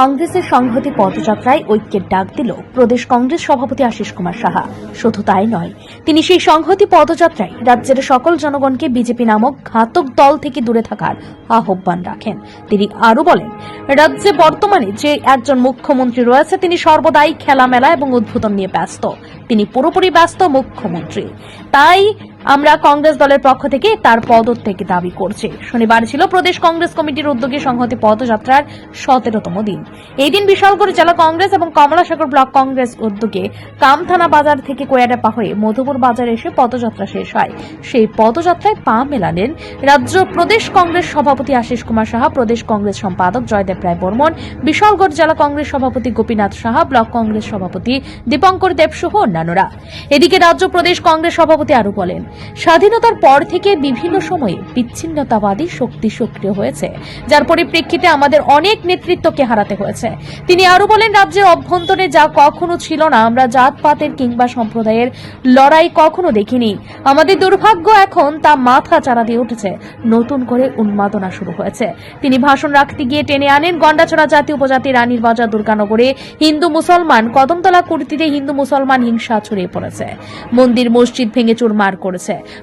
কংগ্রেসের সংহতি পদযাত্রায় ঐক্যের ডাক দিল প্রদেশ কংগ্রেস সভাপতি আশিস কুমার সাহা। শুধু তাই নয়, তিনি সেই সংহতি পদযাত্রায় রাজ্যের সকল জনগণকে বিজেপি নামক ঘাতক দল থেকে দূরে থাকার আহ্বান রাখেন। তিনি আরও বলেন, রাজ্যে বর্তমানে যে একজন মুখ্যমন্ত্রী রয়েছে, তিনি সর্বদাই খেলামেলা এবং উদ্বোধন নিয়ে ব্যস্ত। তিনি পুরোপুরি ব্যস্ত মুখ্যমন্ত্রী। তাই আমরা কংগ্রেস দলের পক্ষ থেকে তার পদত্যাগে দাবি করছি। শনিবার ছিল প্রদেশ কংগ্রেস কমিটির উদ্যোগে সংহতি পদযাত্রার সতেরোতম দিন। এই দিন বিশালগড় জেলা কংগ্রেস এবং কমলাসাগর ব্লক কংগ্রেস উদ্যোগে কামথানা বাজার থেকে কোয়াডাপা হয়ে মধুপুর বাজারে এসে পদযাত্রা শেষ হয়। সেই পদযাত্রায় পা মেলালেন রাজ্য প্রদেশ কংগ্রেস সভাপতি আশিস কুমার সাহা, প্রদেশ কংগ্রেস সম্পাদক জয়দেব রায় বর্মন, বিশালগড় জেলা কংগ্রেস সভাপতি গোপীনাথ সাহা, ব্লক কংগ্রেস সভাপতি দীপঙ্কর দেব সহ অন্যান্যরা। এদিকে রাজ্য প্রদেশ কংগ্রেস সভাপতি আরও বলেন স্বাধীনতার পর থেকে বিভিন্ন সময়ে বিচ্ছিন্নতাবাদী শক্তি সক্রিয় হয়েছে। যার পরিপ্রেক্ষিতে আমাদের অনেক নেতৃত্বকে হারাতে হয়েছে। তিনি আরও বলেন, রাজ্যের অভ্যন্তরে যা কখনো ছিল না, আমরা জাতপাতের কিংবা সম্প্রদায়ের লড়াই কখনো দেখিনি। আমাদের দুর্ভাগ্য এখন তা মাথা চারা দিয়ে উঠেছে। নতুন করে উন্মাদনা শুরু হয়েছে। তিনি ভাষণ রাখতে গিয়ে টেনে আনেন গন্ডাছড়া জাতি, উপজাতি রানীর বাজার দুর্গানগরে হিন্দু, মুসলমান, কদমতলা কুর্তিতে হিন্দু, মুসলমান হিংসা ছড়িয়ে পড়েছে। মন্দির, মসজিদ ভেঙে চুরমার করেছে।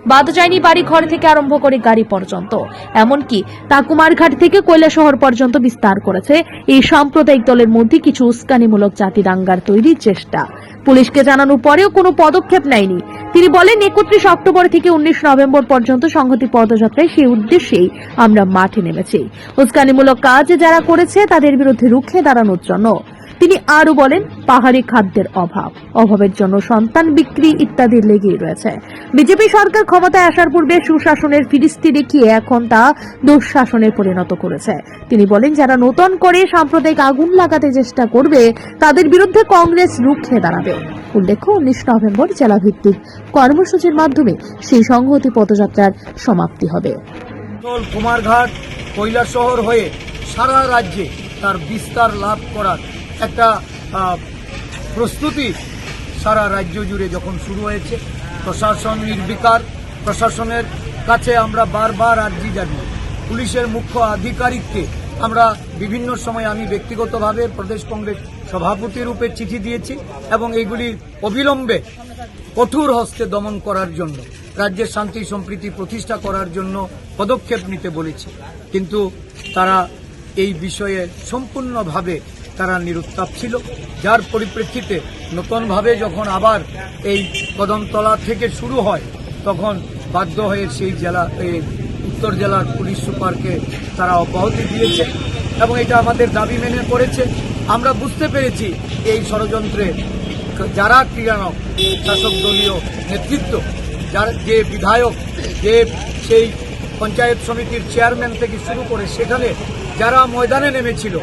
বাদ যায়নি বাড়ি ঘর থেকে আরম্ভ করে গাড়ি পর্যন্ত। এমনকি তা কুমারঘাট থেকে শহর পর্যন্ত বিস্তার করেছে। এই সাম্প্রদায়িক দলের মধ্যে কিছু উস্কানিমূলক জাতি দাঙ্গার তৈরির চেষ্টা। পুলিশকে জানানোর পরেও কোনো পদক্ষেপ নেয়নি। তিনি বলেন, একত্রিশ অক্টোবর থেকে উনিশ নভেম্বর পর্যন্ত সংহতি পদযাত্রায় সেই উদ্দেশ্যেই আমরা মাঠে নেমেছি। উস্কানিমূলক কাজ যারা করেছে, তাদের বিরুদ্ধে রুখে দাঁড়ানোর জন্য তিনি আরও বলেন, পাহাড়ি খাদ্যের অভাব, অভাবের জন্য সন্তান বিক্রি ইত্যাদি লেগেই রয়েছে। বিজেপি সরকার ক্ষমতায় আসার পূর্বে সুশাসনের ফিরিস্তি দেখিয়ে এখন তা দুঃশাসনে পরিণত করেছে? তিনি বলেন, যারা নতুন করে সাম্প্রদায়িক আগুন লাগাতে চেষ্টা করবে, তাদের বিরুদ্ধে কংগ্রেস রুখে দাঁড়াবে। উল্লেখ্য, উনিশ নভেম্বর জেলাভিত্তিক কর্মসূচির মাধ্যমে সেই সংহতি পদযাত্রার সমাপ্তি হবে। কুমারঘাট শহর হয়ে সারা রাজ্যে তার বিস্তার লাভ করার একটা প্রস্তুতি সারা রাজ্য জুড়ে যখন শুরু হয়েছে, প্রশাসন নির্বিকার, প্রশাসনের কাছে আমরা বারবার আর্জি জানি পুলিশের মুখ্য আধিকারিককে আমরা বিভিন্ন সময় আমি ব্যক্তিগতভাবে প্রদেশ কংগ্রেস সভাপতি রূপে চিঠি দিয়েছি এবং এইগুলি অবিলম্বে কঠোর হস্তে দমন করার জন্য রাজ্যের শান্তি সম্প্রীতি প্রতিষ্ঠা করার জন্য পদক্ষেপ নিতে বলেছি। কিন্তু তারা এই বিষয়ে সম্পূর্ণভাবে তারা নিরুত্তাপ ছিল। যার পরিপ্রেক্ষিতে নতুনভাবে যখন আবার এই কদমতলা থেকে শুরু হয়, তখন বাধ্য হয়ে সেই জেলা উত্তর জেলার পুলিশ সুপারকে তারা অব্যাহতি দিয়েছে এবং এটা আমাদের দাবি মেনে করেছে। আমরা বুঝতে পেরেছি এই ষড়যন্ত্রে যারা ক্রীড়ানক, শাসক দলীয় নেতৃত্ব, যার যে বিধায়ক, যে সেই পঞ্চায়েত সমিতির চেয়ারম্যান থেকে শুরু করে সেখানে যারা ময়দানে নেমেছিল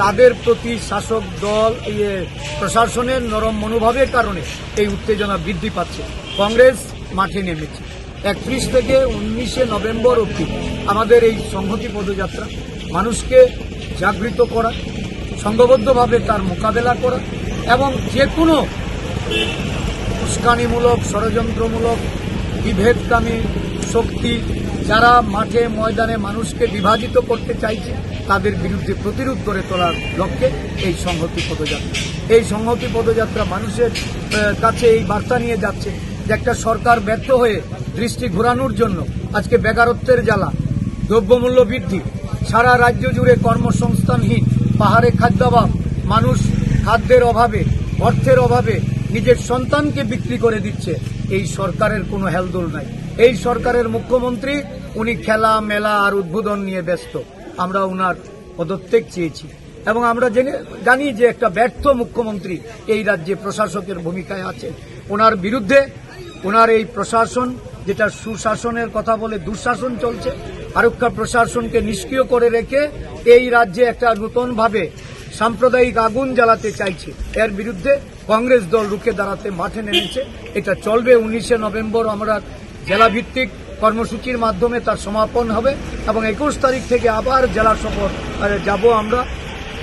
তাদের প্রতি শাসক দল ইয়ে প্রশাসনের নরম মনোভাবের কারণে এই উত্তেজনা বৃদ্ধি পাচ্ছে। কংগ্রেস মাঠে নেমেছে। একত্রিশ থেকে উনিশে নভেম্বর অবধি আমাদের এই সংহতি পদযাত্রা, মানুষকে জাগৃত করা, সংঘবদ্ধভাবে তার মোকাবেলা করা এবং যে কোনো উস্কানিমূলক, ষড়যন্ত্রমূলক বিভেদকামী শক্তি যারা মাঠে ময়দানে মানুষকে বিভাজিত করতে চাইছে তাদের বিরুদ্ধে প্রতিরোধ করে তোলার লক্ষ্যে এই সংহতি পদযাত্রা। এই সংহতি পদযাত্রা মানুষের কাছে এই বার্তা নিয়ে যাচ্ছে যে একটা সরকার ব্যর্থ হয়ে দৃষ্টি ঘোরানোর জন্য আজকে বেকারত্বের জ্বালা, দ্রব্যমূল্য বৃদ্ধি, সারা রাজ্য জুড়ে কর্মসংস্থানহীন, পাহাড়ে খাদ্যাভাব, মানুষ খাদ্যের অভাবে, অর্থের অভাবে নিজের সন্তানকে বিক্রি করে দিচ্ছে, এই সরকারের কোনো হেলদোল নাই। এই সরকারের মুখ্যমন্ত্রী, উনি খেলা মেলা আর উদ্বোধন নিয়ে ব্যস্ত। আমরা ওনার পদত্যাগ চেয়েছি। এবং আমরা জেনে জানি যে একটা ব্যর্থ মুখ্যমন্ত্রী এই রাজ্যে প্রশাসকের ভূমিকায় আছে ওনার বিরুদ্ধে ওনার এই প্রশাসন, যেটা সুশাসনের কথা বলে দুঃশাসন চলছে, আরক্ষা প্রশাসনকে নিষ্ক্রিয় করে রেখে এই রাজ্যে একটা নতুনভাবে সাম্প্রদায়িক আগুন জ্বালাতে চাইছে। এর বিরুদ্ধে কংগ্রেস দল রুখে দাঁড়াতে মাঠে নেমেছে। এটা চলবে উনিশে নভেম্বর, আমরা জেলাভিত্তিক কর্মসূচির মাধ্যমে তার সমাপন হবে এবং একুশ তারিখ থেকে আবার জেলা সফর যাব আমরা।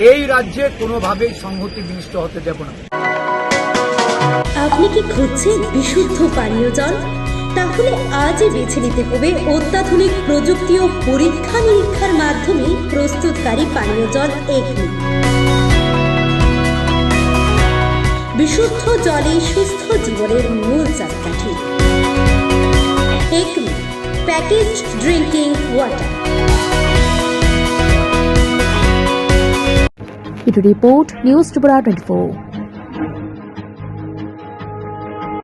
এই রাজ্যে কোনোভাবেই সংহতি বিনষ্ট হতে দেব না। আপনি কি খুঁজছেন বিশুদ্ধ পানীয় জল? তাহলে আজই বেছে নিতে হবে অত্যাধুনিক প্রযুক্তি ও পরীক্ষা নিরীক্ষার মাধ্যমে প্রস্তুতকারী পানীয় জল এগনি বিশুদ্ধ জলে সুস্থ জীবনের মূল চাকাঠি। একমি প্যাকেজ ড্রিঙ্কিং ওয়াটার ইটু রিপোর্ট নিউজ ত্রিপুরা টোয়েন্টি